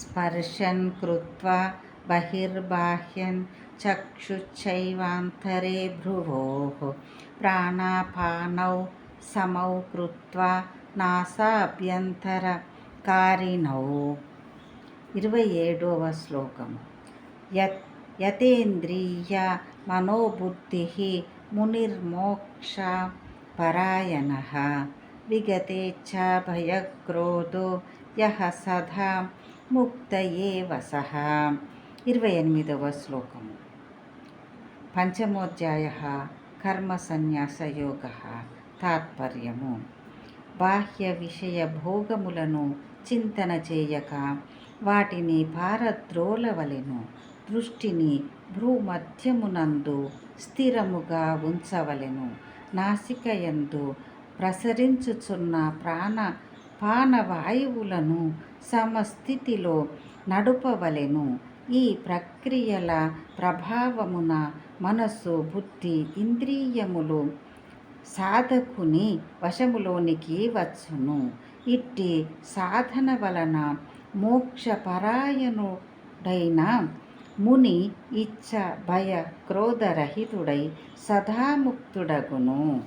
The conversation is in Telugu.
స్పర్శన్ కృత్వా బహిర్బాహ్యన్ చక్షుశ్చైవాంతరే భ్రువో ప్రాణాపానౌ సమౌ కృత్వా నాసాభ్యంతరకారిణౌ ఇరవై ఏడవ శ్లోకము యత్ యతేంద్రియ మనోబుద్ధి మునిర్మోక్ష పరాయణ విగతేచ్ఛ భయక్రోధో యహ సదా ముక్తయే వసః. ఇరవై ఎనిమిదవ శ్లోకము. పంచమోధ్యాయ కర్మ సన్యాసయోగ తాత్పర్యము. బాహ్య విషయ భోగములను చింతన చేయక వాటిని పారద్రోలవలెను దృష్టిని భ్రూమధ్యమునందు స్థిరముగా ఉంచవలెను. నాసికయందు ప్రసరించుచున్న ప్రాణ పానవాయువులను సమస్థితిలో నడుపవలెను. ఈ ప్రక్రియల ప్రభావమున మనస్సు బుద్ధి ఇంద్రియములు సాధకుని వశములోనికి వచ్చును. ఇట్టి సాధన వలన మోక్షపరాయణుడైన ముని ఇచ్చ భయ క్రోధరహితుడై సదాముక్తుడగును.